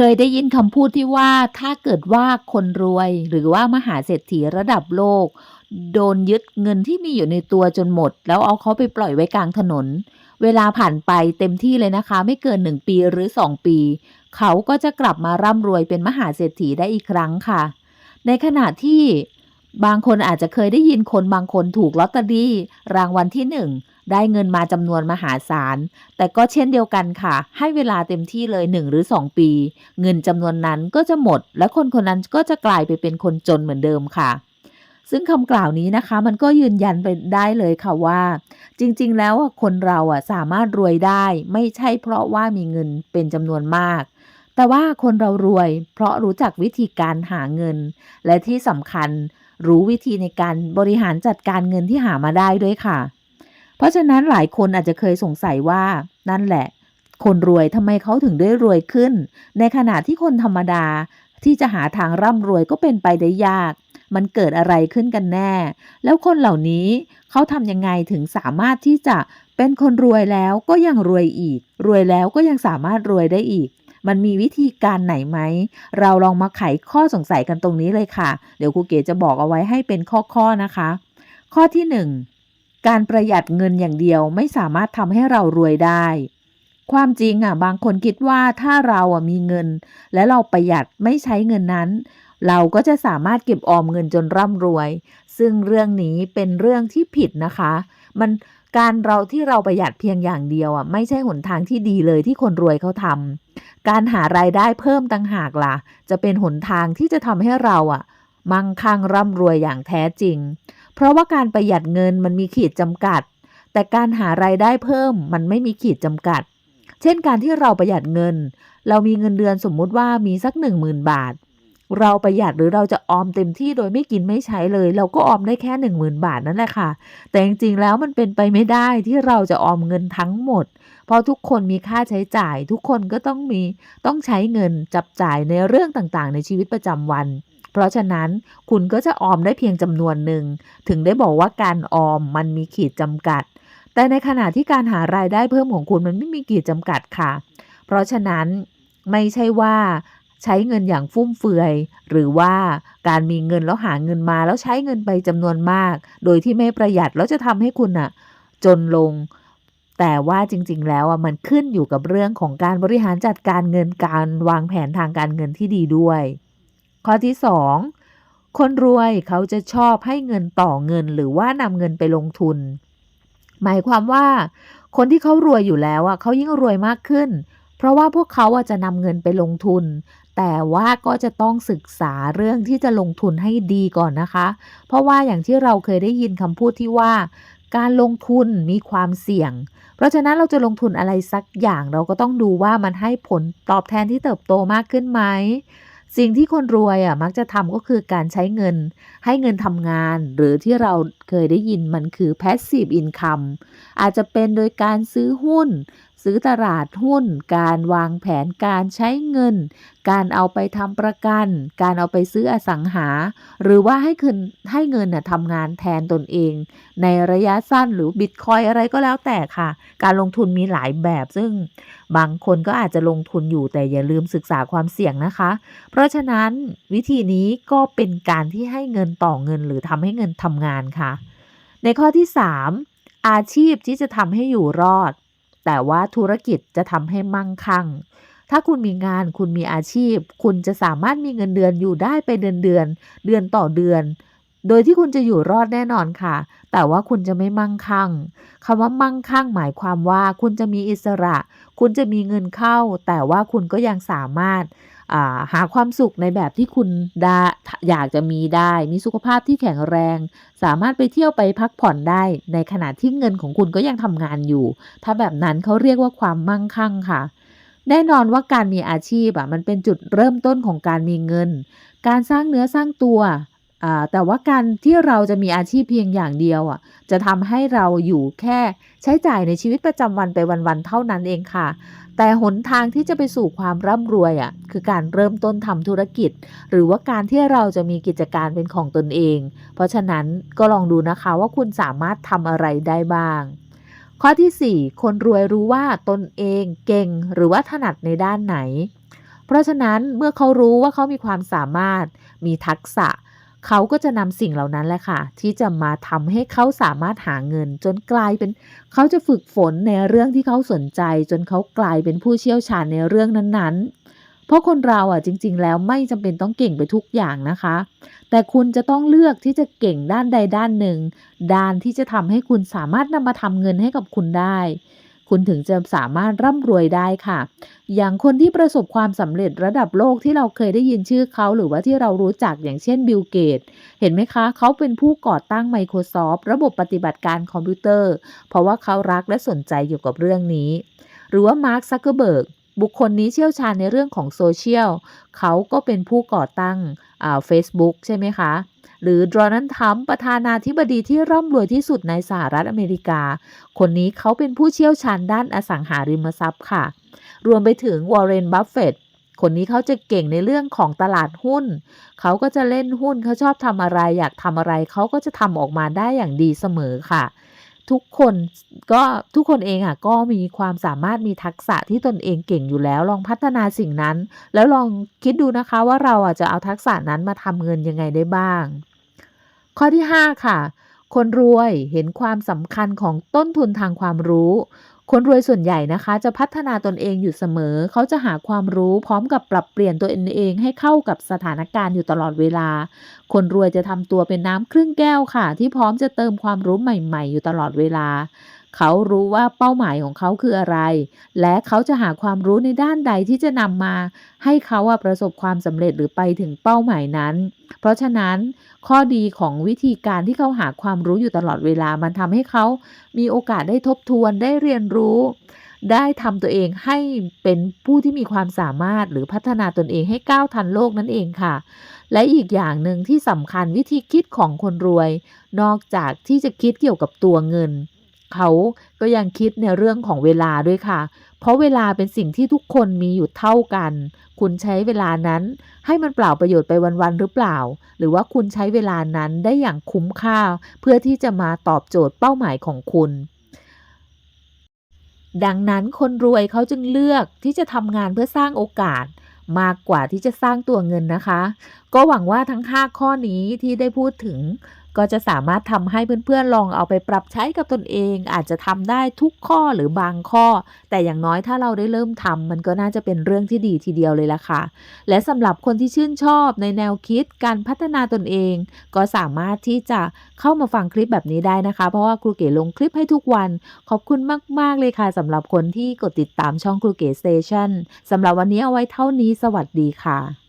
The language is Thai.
เคยได้ยินคำพูดที่ว่าถ้าเกิดว่าคนรวยหรือว่ามหาเศรษฐีระดับโลก โดนยึดเงินที่มีอยู่ในตัวจนหมด แล้วเอาเขาไปปล่อยไว้กลางถนน เวลาผ่านไปเต็มที่เลยนะคะ ไม่เกินหนึ่งปีหรือสองปี เขาก็จะกลับมาร่ำรวยเป็นมหาเศรษฐีได้อีกครั้งค่ะ ในขณะที่บางคนอาจจะเคยได้ยินคนบางคนถูกลอตเตอรี่รางวัลที่หนึ่ง ได้เงินมาจำนวนมหาศาล แต่ก็เช่นเดียวกันค่ะ ให้เวลาเต็มที่เลย 1 หรือ 2 ปี เงินจำนวนนั้นก็จะหมด และคนคนนั้นก็จะกลายไปเป็นคนจนเหมือนเดิมค่ะซึ่งคำกล่าวนี้นะคะมันก็ยืนยันไปได้เลยค่ะว่า จริงๆ แล้วคนเราอะสามารถรวยได้ ไม่ใช่เพราะว่ามีเงินเป็นจำนวนมาก แต่ว่าคนเรารวย เพราะรู้จักวิธีการหาเงิน และที่สำคัญรู้วิธีในการบริหารจัดการเงินที่หามาได้ด้วยค่ะ เพราะฉะนั้นหลายคนอาจจะเคยสงสัยว่านั่นแหละ คนรวยทำไมเขาถึงได้รวยขึ้น ในขณะที่คนธรรมดาที่จะหาทางร่ำรวยก็เป็นไปได้ยาก มันเกิดอะไรขึ้นกันแน่ แล้วคนเหล่านี้เขาทำยังไงถึงสามารถที่จะเป็นคนรวยแล้วก็ยังรวยอีก รวยแล้วก็ยังสามารถรวยได้อีก มันมีวิธีการไหนไหม เราลองมาไขข้อสงสัยกันตรงนี้เลยค่ะ เดี๋ยวครูเก๋จะบอกเอาไว้ให้เป็นข้อๆนะคะ ข้อที่หนึ่ง การประหยัดเงินอย่างเดียวไม่สามารถทำให้เรารวยได้ ความจริงอะบางคนคิดว่าถ้าเราอะมีเงิน และเราประหยัดไม่ใช้เงินนั้น เราก็จะสามารถเก็บออมเงินจนร่ำรวย ซึ่งเรื่องนี้เป็นเรื่องที่ผิดนะคะ มันการเราที่เราประหยัดเพียงอย่างเดียวอะไม่ใช่หนทางที่ดีเลยที่คนรวยเขาทำการหารายได้เพิ่มต่างหากล่ะ จะเป็นหนทางที่จะทำให้เราอะ มั่งคั่งร่ำรวยอย่างแท้จริง เพราะว่าการประหยัดเงินมันมีขีดจำกัด แต่การหารายได้เพิ่มมันไม่มีขีดจำกัด เช่นการที่เราประหยัดเงิน เรามีเงินเดือนสมมุติว่ามีสักหนึ่งหมื่นบาท เราประหยัดหรือเราจะออมเต็มที่โดยไม่กินไม่ใช้เลย เราก็ออมได้แค่หนึ่งหมื่นบาทนั่นแหละค่ะ แต่จริงๆแล้วมันเป็นไปไม่ได้ที่เราจะออมเงินทั้งหมด เพราะทุกคนมีค่าใช้จ่าย ทุกคนก็ต้องมีต้องใช้เงินจับจ่ายในเรื่องต่างๆ ในชีวิตประจำวัน เพราะฉะนั้นคุณก็จะออมได้เพียงจำนวนหนึ่ง ถึงได้บอกว่าการออมมันมีขีดจำกัด แต่ในขณะที่การหารายได้เพิ่มของคุณมันไม่มีขีดจำกัดค่ะ เพราะฉะนั้นไม่ใช่ว่าใช้เงินอย่างฟุ่มเฟือย หรือว่าการมีเงินแล้วหาเงินมาแล้วใช้เงินไปจำนวนมาก โดยที่ไม่ประหยัดแล้วจะทำให้คุณอะจนลง แต่ว่าจริง ๆ แล้วอะมันขึ้นอยู่กับเรื่องของการบริหารจัดการเงินการวางแผนทางการเงินที่ดีด้วย ข้อที่ 2 คนรวยเขาจะชอบให้เงินต่อเงินหรือว่านำเงินไปลงทุน หมายความว่า คนที่เขารวยอยู่แล้วอะเขายิ่งรวยมากขึ้น เพราะว่าพวกเขาอะจะนำเงินไปลงทุน แต่ว่าก็จะต้องศึกษาเรื่องที่จะลงทุนให้ดีก่อนนะคะ เพราะว่าอย่างที่เราเคยได้ยินคำพูดที่ว่าการลงทุนมีความเสี่ยง เพราะฉะนั้นเราจะลงทุนอะไรสักอย่างเราก็ต้องดูว่ามันให้ผลตอบแทนที่เติบโตมากขึ้นไหม สิ่งที่คนรวยอะมักจะทำก็คือการใช้เงิน ให้เงินทำงาน หรือที่เราเคยได้ยินมันคือ passive income อาจจะเป็นโดยการซื้อหุ้น ซื้อตลาดหุ้น การวางแผนการใช้เงิน การเอาไปทำประกัน การเอาไปซื้ออสังหา หรือว่าให้เงินให้เงินน่ะทำงานแทนตนเอง ในระยะสั้นหรือบิตคอยอะไรก็แล้วแต่ค่ะ การลงทุนมีหลายแบบ ซึ่งบางคนก็อาจจะลงทุนอยู่แต่อย่าลืมศึกษาความเสี่ยงนะคะ เพราะฉะนั้นวิธีนี้ก็เป็นการที่ให้เงินต่อเงิน หรือทำให้เงินทำงานค่ะ ในข้อที่ 3 อาชีพที่จะทำให้อยู่รอด แต่ว่าธุรกิจจะทำให้มั่งคั่ง ถ้าคุณมีงานคุณมีอาชีพ คุณจะสามารถมีเงินเดือนอยู่ได้ไปเดือนเดือน เดือนต่อเดือน โดยที่คุณจะอยู่รอดแน่นอนค่ะ แต่ว่าคุณจะไม่มั่งคั่งคำว่ามั่งคั่งหมายความว่าคุณจะมีอิสระ คุณจะมีเงินเข้า แต่ว่าคุณก็ยังสามารถ หาความสุขในแบบที่คุณด้อยากจะมีได้ มีสุขภาพที่แข็งแรง สามารถไปเที่ยวไปพักผ่อนได้ ในขณะที่เงินของคุณก็ยังทำงานอยู่ ถ้าแบบนั้นเขาเรียกว่าความมั่งคั่งค่ะ แน่นอนว่าการมีอาชีพอะมันเป็นจุดเริ่มต้นของการมีเงิน การสร้างเนื้อสร้างตัว แต่ว่าการที่เราจะมีอาชีพเพียงอย่างเดียวอะ จะทำให้เราอยู่แค่ใช้จ่ายในชีวิตประจำวันไปวันๆเท่านั้นเองค่ะ แต่หนทางที่จะไปสู่ความร่ำรวยอะคือการเริ่มต้นทำธุรกิจ หรือว่าการที่เราจะมีกิจการเป็นของตนเอง เพราะฉะนั้นก็ลองดูนะคะว่าคุณสามารถทำอะไรได้บ้าง ข้อที่ 4 คนรวยรู้ว่าตนเองเก่งหรือว่าถนัดในด้านไหน เพราะฉะนั้นเมื่อเขารู้ว่าเขามีความสามารถมีทักษะเเขาก็จะนำสิ่งเหล่านั้นแหละค่ะ ที่จะมาทำให้เขาสามารถหาเงิน จนกลายเป็น เขาจะฝึกฝนในเรื่องที่เขาสนใจ จนเขากลายเป็นผู้เชี่ยวชาญในเรื่องนั้นๆ เพราะคนเราอะจริง ๆ แล้วไม่จำเป็นต้องเก่งไปทุกอย่างนะคะ แต่คุณจะต้องเลือกที่จะเก่งด้านใดด้านหนึ่ง ด้านที่จะทำให้คุณสามารถนำมาทำเงินให้กับคุณได้ คุณถึงจะสามารถร่ำรวยได้ค่ะ อย่างคนที่ประสบความสำเร็จระดับโลกที่เราเคยได้ยินชื่อเขาหรือว่าที่เรารู้จักอย่างเช่นบิลเกต เห็นไหมคะ เขาเป็นผู้ก่อตั้ง Microsoft ระบบปฏิบัติการคอมพิวเตอร์ เพราะว่าเขารักและสนใจเกี่ยวกับเรื่องนี้ หรือว่ามาร์คซักเกอร์เบิร์ก บุคคลนี้เชี่ยวชาญในเรื่องของโซเชียล เขาก็เป็นผู้ก่อตั้งอ่า Facebook ใช่ไหมคะ หรือโดนัลด์ทรัมป์ประธานาธิบดีที่ร่ำรวยที่สุดในสหรัฐอเมริกา คนนี้เขาเป็นผู้เชี่ยวชาญด้านอสังหาริมทรัพย์ค่ะ รวมไปถึงวอร์เรน บัฟเฟตคนนี้เขาจะเก่งในเรื่องของตลาดหุ้น เขาก็จะเล่นหุ้นเขาชอบทำอะไร อยากทำอะไรเขาก็จะทำออกมาได้อย่างดีเสมอค่ะ ทุกคนก็ทุกคนเองอะก็มีความสามารถมีทักษะที่ตนเองเก่งอยู่แล้ว ลองพัฒนาสิ่งนั้น แล้วลองคิดดูนะคะว่าเราอะจะเอาทักษะนั้นมาทำเงินยังไงได้บ้าง ข้อที่ 5 ค่ะ คนรวยเห็นความสำคัญของต้นทุนทางความรู้ คนรวยส่วนใหญ่นะคะจะพัฒนาตนเองอยู่เสมอ เขาจะหาความรู้พร้อมกับปรับเปลี่ยนตัวเองให้เข้ากับสถานการณ์อยู่ตลอดเวลา คนรวยจะทำตัวเป็นน้ำครึ่งแก้วค่ะ ที่พร้อมจะเติมความรู้ใหม่ ๆ อยู่ตลอดเวลา เขารู้ว่าเป้าหมายของเขาคืออะไร และเขาจะหาความรู้ในด้านใดที่จะนำมา ให้เขาประสบความสำเร็จหรือไปถึงเป้าหมายนั้น เพราะฉะนั้น ข้อดีของวิธีการที่เขาหาความรู้อยู่ตลอดเวลา มันทำให้เขามีโอกาสได้ทบทวนได้เรียนรู้ ได้ทำตัวเองให้เป็นผู้ที่มีความสามารถหรือพัฒนาตนเองให้ก้าวทันโลกนั่นเองค่ะ และอีกอย่างหนึ่งที่สำคัญวิธีคิดของคนรวย นอกจากที่จะคิดเกี่ยวกับตัวเงิน เขาก็ยังคิดในเรื่องของเวลาด้วยค่ะ เพราะเวลาเป็นสิ่งที่ทุกคนมีอยู่เท่ากัน คุณใช้เวลานั้นให้มันเปล่าประโยชน์ไปวันๆหรือเปล่า หรือว่าคุณใช้เวลานั้นได้อย่างคุ้มค่า เพื่อที่จะมาตอบโจทย์เป้าหมายของคุณดังนั้นคนรวยเขาจึงเลือกที่จะทำงานเพื่อสร้างโอกาส มากกว่าที่จะสร้างตัวเงินนะคะ ก็หวังว่าทั้ง 5 ข้อนี้ที่ได้พูดถึง ก็จะสามารถทำให้เพื่อนๆลองเอาไปปรับใช้กับตนเอง อาจจะทำได้ทุกข้อหรือบางข้อ แต่อย่างน้อยถ้าเราได้เริ่มทำมันก็น่าจะเป็นเรื่องที่ดีทีเดียวเลยละค่ะ และสำหรับคนที่ชื่นชอบในแนวคิดการพัฒนาตนเอง ก็สามารถที่จะเข้ามาฟังคลิปแบบนี้ได้นะคะ เพราะว่าครูเก๋ลงคลิปให้ทุกวัน ขอบคุณมากๆเลยค่ะสำหรับคนที่กดติดตามช่องครูเก๋สเตชันสำหรับวันนี้เอาไว้เท่านี้สวัสดีค่ะ